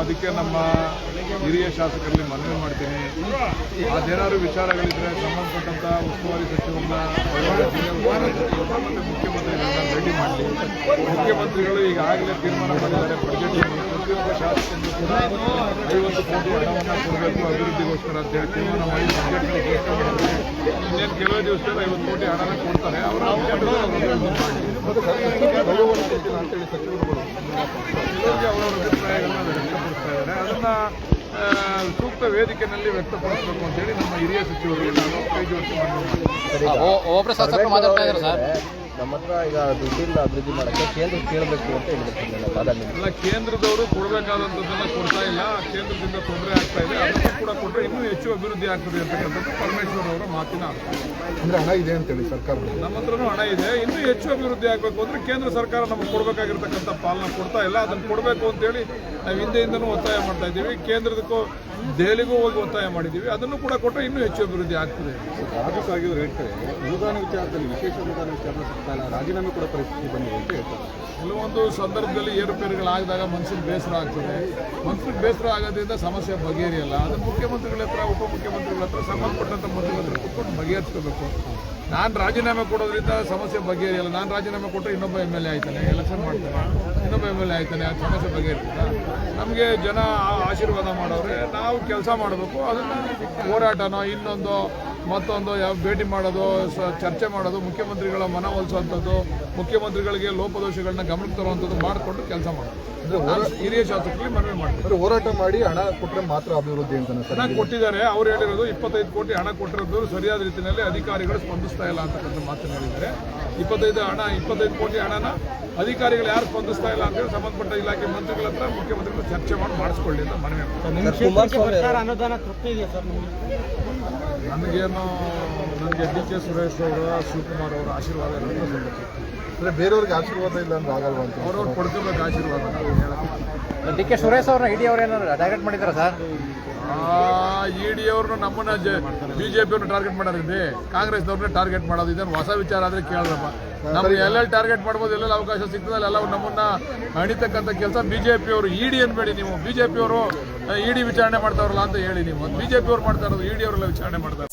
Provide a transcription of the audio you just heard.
ಅದಕ್ಕೆ ನಮ್ಮ ಹಿರಿಯ ಶಾಸಕರಲ್ಲಿ ಮನವಿ ಮಾಡ್ತೀನಿ. ಅದೇನಾದ್ರು ವಿಚಾರಗಳಿದ್ರೆ ಸಂಬಂಧಪಟ್ಟಂತ ಉಸ್ತುವಾರಿ ಸಚಿವರನ್ನ ಮುಖ್ಯಮಂತ್ರಿಗಳನ್ನ ಭೇಟಿ ಮಾಡಿ. ಮುಖ್ಯಮಂತ್ರಿಗಳು ಈಗಾಗಲೇ ತೀರ್ಮಾನ ಮಾಡಿದ್ದಾರೆ. ಬಜೆಟ್ ಪ್ರತಿಯೊಬ್ಬ ಶಾಸಕರಿಗೂ ಕೂಡ ಐವತ್ತು ಕೋಟಿ ಹಣವನ್ನು ಕೊಡಬೇಕು. ಅಭಿವೃದ್ಧಿಗೋಸ್ಕರ ಅಂತ ಹೇಳಿ ತೀರ್ಮಾನ ಮಾಡಿ ಬಜೆಟ್ ಘೋಷಣೆ ಇನ್ನೇನು ಕೆಲವೇ ದಿವಸದಲ್ಲಿ ಐವತ್ತು ಕೋಟಿ ಹಣನ ಕೊಡ್ತಾರೆ. ಅವರ ಅವರವರ ಅಭಿಪ್ರಾಯಗಳನ್ನ ಅದನ್ನ ಆ, ಸೂಕ್ತ ವೇದಿಕೆಯಲ್ಲಿ ವ್ಯಕ್ತಪಡಿಸಬೇಕು ಅಂತೇಳಿ ನಮ್ಮ ಹಿರಿಯ ಸಚಿವರಿಗೆ ನಾನು ಕೈ ಜೋಡಿಸಿ ಸರ್ ನಮ್ಮ ಹತ್ರ ಈಗ ದುಡ್ಡಿಲ್ಲ ಅಭಿವೃದ್ಧಿ ಮಾಡಕ್ಕೆ ಕೇಂದ್ರ ಕೇಳಬೇಕು ಅಂತ ಹೇಳಿದ್ರು ಬಾದಾಮಿ ಎಲ್ಲ ಕೇಂದ್ರದವರು ಕೊಡಬೇಕಾದಂಥದ್ದನ್ನ ಕೊಡ್ತಾ ಇಲ್ಲ. ಕೇಂದ್ರದಿಂದ ತೊಂದರೆ ಆಗ್ತಾ ಇದೆ. ಅದನ್ನು ಕೂಡ ಕೊಟ್ಟರೆ ಇನ್ನೂ ಹೆಚ್ಚು ಅಭಿವೃದ್ಧಿ ಆಗ್ತದೆ ಅಂತಕ್ಕಂಥದ್ದು ಪರಮೇಶ್ವರ್ ಅವರ ಮಾತಿನ ಅಂದ್ರೆ ಹಣ ಇದೆ ಅಂತೇಳಿ ಸರ್ಕಾರ ನಮ್ಮ ಹತ್ರನೂ ಹಣ ಇದೆ. ಇನ್ನೂ ಹೆಚ್ಚು ಅಭಿವೃದ್ಧಿ ಆಗಬೇಕು ಅಂದ್ರೆ ಕೇಂದ್ರ ಸರ್ಕಾರ ನಮಗೆ ಕೊಡಬೇಕಾಗಿರ್ತಕ್ಕಂಥ ಪಾಲನ ಕೊಡ್ತಾ ಇಲ್ಲ. ಅದನ್ನು ಕೊಡಬೇಕು ಅಂತೇಳಿ ನಾವು ಹಿಂದೆಯಿಂದನೂ ಒತ್ತಾಯ ಮಾಡ್ತಾ ಇದ್ದೀವಿ. ಕೇಂದ್ರದಕ್ಕೂ ದೆಹಲಿಗೂ ಹೋಗಿ ಒತ್ತಾಯ ಮಾಡಿದ್ದೀವಿ. ಅದನ್ನು ಕೂಡ ಕೊಟ್ಟರೆ ಇನ್ನೂ ಹೆಚ್ಚು ಅಭಿವೃದ್ಧಿ ಆಗ್ತದೆ. ರಾಜು ಆಗಿರೋ ಹೇಳ್ತಾರೆ ಅನುದಾನ ವಿಚಾರದಲ್ಲಿ ವಿಶೇಷ ಅನುದಾನ ವಿಚಾರ ರಾಜೀನಾಮೆ ಕೂಡ ಪರಿಸ್ಥಿತಿ ಬಂದಿದೆ ಅಂತ ಹೇಳ್ತಾರೆ. ಕೆಲವೊಂದು ಸಂದರ್ಭದಲ್ಲಿ ಏರುಪೇರುಗಳಾಗಿದಾಗ ಮನಸ್ಸಿಗೆ ಬೇಸರ ಆಗ್ತದೆ. ಮನಸ್ಸಿಗೆ ಬೇಸರ ಆಗೋದ್ರಿಂದ ಸಮಸ್ಯೆ ಬಗೆಹರಿಯಲ್ಲ. ಅದು ಮುಖ್ಯಮಂತ್ರಿಗಳ ಹತ್ರ ಉಪಮುಖ್ಯಮಂತ್ರಿಗಳ ಹತ್ರ ಸಂಬಂಧಪಟ್ಟಂಥ ಮಂತ್ರಿಗಳ ಹತ್ರ ಕೊಟ್ಟು ಬಗೆಹರಿಸ್ಕೋಬೇಕು. ನಾನು ರಾಜೀನಾಮೆ ಕೊಡೋದ್ರಿಂದ ಸಮಸ್ಯೆ ಬಗೆಹರಿಯಲ್ಲ. ನಾನು ರಾಜೀನಾಮೆ ಕೊಟ್ಟರೆ ಇನ್ನೊಬ್ಬ ಎಂ ಎಲ್ ಎ ಆಯ್ತಾನೆ, ಎಲೆಕ್ಷನ್ ಮಾಡ್ತಾನೆ. ಇನ್ನೊಬ್ಬ ಎಂ ಎಲ್ ಎ ಆಯ್ತಾನೆ, ಆ ಸಮಸ್ಯೆ ಬಗೆಹರಿತದ ನಮಗೆ ಜನ ಆಶೀರ್ವಾದ ಮಾಡೋರೆ ನಾವು ಕೆಲಸ ಮಾಡಬೇಕು. ಅದನ್ನು ಹೋರಾಟನೋ ಇನ್ನೊಂದು ಮತ್ತೊಂದು ಯಾವ ಭೇಟಿ ಮಾಡೋದು ಸ- ಚರ್ಚೆ ಮಾಡೋದು ಮುಖ್ಯಮಂತ್ರಿಗಳ ಮನವೊಲಿಸುವಂಥದ್ದು ಮುಖ್ಯಮಂತ್ರಿಗಳಿಗೆ ಲೋಪದೋಷಗಳನ್ನ ಗಮನಕ್ಕೆ ತರುವಂಥದ್ದು ಮಾಡಿಕೊಂಡು ಕೆಲಸ ಮಾಡೋದು. ಹಿರಿಯ ಶಾಸಕರಿಗೆ ಮನವಿ ಮಾಡ್ತೀನಿ. ಅಂದ್ರೆ ಹೋರಾಟ ಮಾಡಿ ಹಣ ಕೊಟ್ಟರೆ ಮಾತ್ರ ಅಭಿವೃದ್ಧಿ ಅಂತ ಸರ್ ಹಣ ಕೊಟ್ಟಿದ್ದಾರೆ ಅವ್ರು ಹೇಳಿರೋದು ಇಪ್ಪತ್ತೈದು ಕೋಟಿ ಹಣ ಕೊಟ್ಟಿರೋದು ಸರಿಯಾದ ರೀತಿಯಲ್ಲಿ ಅಧಿಕಾರಿಗಳು ಸ್ಪಂದಿಸ್ತಾ ಇಲ್ಲ ಅಂತಕ್ಕಂಥ ಮಾತನ್ನು ಹೇಳಿದ್ದಾರೆ ಇಪ್ಪತ್ತೈದು ಹಣ ಇಪ್ಪತ್ತೈದು ಕೋಟಿ ಹಣನ ಅಧಿಕಾರಿಗಳು ಯಾರು ಸ್ಪಂದಿಸ್ತಾ ಇಲ್ಲ ಅಂತೇಳಿ ಸಂಬಂಧಪಟ್ಟ ಇಲಾಖೆ ಮಂತ್ರಿಗಳ ಹತ್ರ ಮುಖ್ಯಮಂತ್ರಿಗಳು ಚರ್ಚೆ ಮಾಡಿ ಮಾಡಿಸ್ಕೊಳ್ಳಿ ಅಂತ ಮನವಿ ಮಾಡ್ತೀನಿ. ನನಗೇನು ನನಗೆ ಡಿ ಕೆ ಸುರೇಶ್ ಅವರ ಶಿವಕುಮಾರ್ ಅವರ ಆಶೀರ್ವಾದ ಇರೋದು ಅಂದರೆ ಬೇರೆಯವ್ರಿಗೆ ಆಶೀರ್ವಾದ ಇಲ್ಲ ಅಂದ್ರೆ ಆಗಲ್ವಾ ಅಂತ ಅವ್ರವ್ರು ಕೊಡ್ಕೋಬೇಕು ಆಶೀರ್ವಾದ ನಾವು ಡಿ ಕೆ ಸುರೇಶ್ ಅವ್ರನ್ನ ಇಡಿ ಅವ್ರು ಏನಾದ್ರು ಡೈರೆಕ್ಟ್ ಮಾಡಿದಾರ ಸರ್? ಇ ಡಿ ಅವ್ರನ್ನ ನಮ್ಮನ್ನ ಬಿಜೆಪಿಯವ್ರನ್ನ ಟಾರ್ಗೆಟ್ ಮಾಡೋದಿದೆ ಕಾಂಗ್ರೆಸ್ನವ್ರನ್ನ ಟಾರ್ಗೆಟ್ ಮಾಡೋದು ಇದನ್ನು ಹೊಸ ವಿಚಾರ ಆದರೆ ಕೇಳಿದ್ರಪ್ಪ ನಮ್ಗೆ ಎಲ್ಲೆಲ್ಲಿ ಟಾರ್ಗೆಟ್ ಮಾಡ್ಬೋದು ಎಲ್ಲೆಲ್ಲಿ ಅವಕಾಶ ಸಿಗ್ತದೆ ಅಲ್ಲೆಲ್ಲ ನಮ್ಮನ್ನ ಹಣಿತಕ್ಕಂಥ ಕೆಲಸ ಬಿ ಜೆ ಪಿ ಅವರು ಇಡಿ ಅನ್ಬೇಡಿ ನೀವು. ಬಿ ಬಿಜೆಪಿ ಅವರು ಇಡಿ ವಿಚಾರಣೆ ಮಾಡ್ತಾವ್ರಲ್ಲ ಅಂತ ಹೇಳಿ ನೀವು. ಪಿ ಅವ್ರು ಮಾಡ್ತಾ ಇರೋದು ಇಡಿ ಅವರೆಲ್ಲ ವಿಚಾರಣೆ ಮಾಡ್ತಾರೆ.